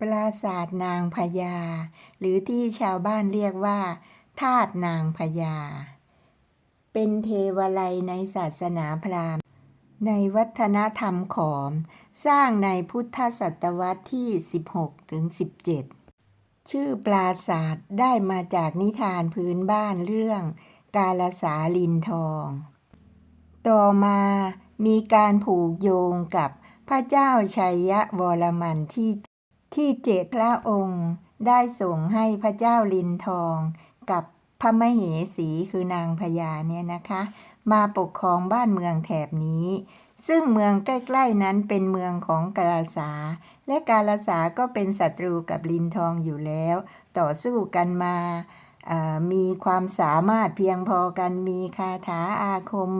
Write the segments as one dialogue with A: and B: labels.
A: ปราสาทนางพญา หรือที่ชาวบ้านเรียกว่าธาตุนางพญา เป็นเทวาลัยในศาสนาพราหมณ์ ในวัฒนธรรมขอม สร้างในพุทธศตวรรษที่ 16ถึง17 ชื่อปราสาทได้มาจากนิทานพื้นบ้านเรื่องกาลสาลินทอง ต่อมามีการผูกโยงกับพระเจ้าชัยยวรมันที่ ที่เจดพระองค์ได้ส่งให้พระเจ้าลินทองกับพระมเหสีคือนางพญาเนี่ยนะคะ มาปกครองบ้านเมืองแถบนี้ ซึ่งเมืองใกล้ ๆ นั้นเป็นเมืองของกาลสา และกาลสาก็เป็นศัตรูกับลินทองอยู่แล้ว ต่อสู้กันมามีความสามารถเพียงพอกันมีคาถาอาคม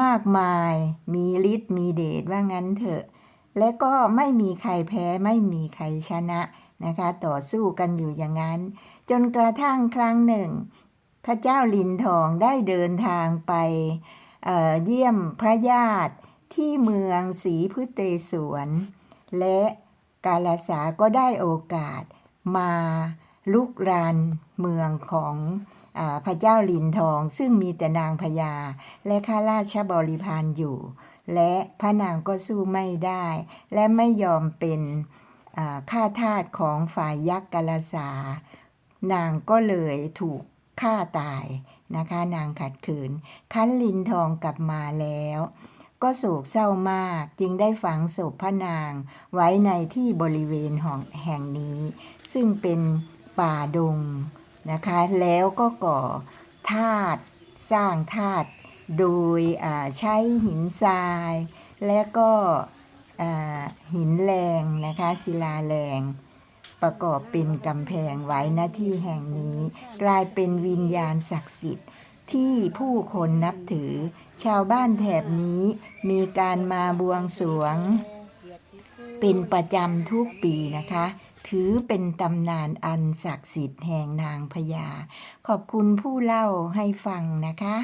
A: มากมาย มีฤทธิ์มีเดชว่างั้นเถอะ และก็ไม่มีใครแพ้ไม่มีใครชนะนะคะ ต่อสู้กันอยู่อย่างนั้น จนกระทั่งครั้งหนึ่ง พระเจ้าลินทองได้เดินทางไปเเยี่ยมพระญาติที่เมืองศรีพุเตสวน และกาลสาก็ได้โอกาสมาลุกรานเมืองของอพระเจ้าลินทอง ซึ่งมีแต่นางพญาและข้าราชบริพารอยู่ และพระนางก็สู้ไม่ได้ และไม่ยอมเป็นอ่าข้าทาสของฝ่ายยักษ์กาลสา นางก็เลยถูกฆ่าตายนะคะ นางขัดขืน คั้นลินทองกลับมาแล้ว ก็โศกเศร้ามากจึงได้ฝังศพพระนางไว้ในที่บริเวณของแห่งนี้ ซึ่งเป็นป่าดงนะคะ แล้วก็ก่อธาตุสร้างธาตุ โดยใช้หินทราย และก็หินแรงนะคะศิลาแรงประกอบเป็นกำแพงไว้หน้าที่แห่งนี้ กลายเป็นวิญญาณศักดิ์สิทธิ์ ที่ผู้คนนับถือ ชาวบ้านแถบนี้มีการมาบวงสรวง เป็นประจำทุกปีนะคะ ถือเป็นตำนานอันศักดิ์สิทธิ์แห่งนางพญาขอบคุณผู้เล่าให้ฟังนะคะ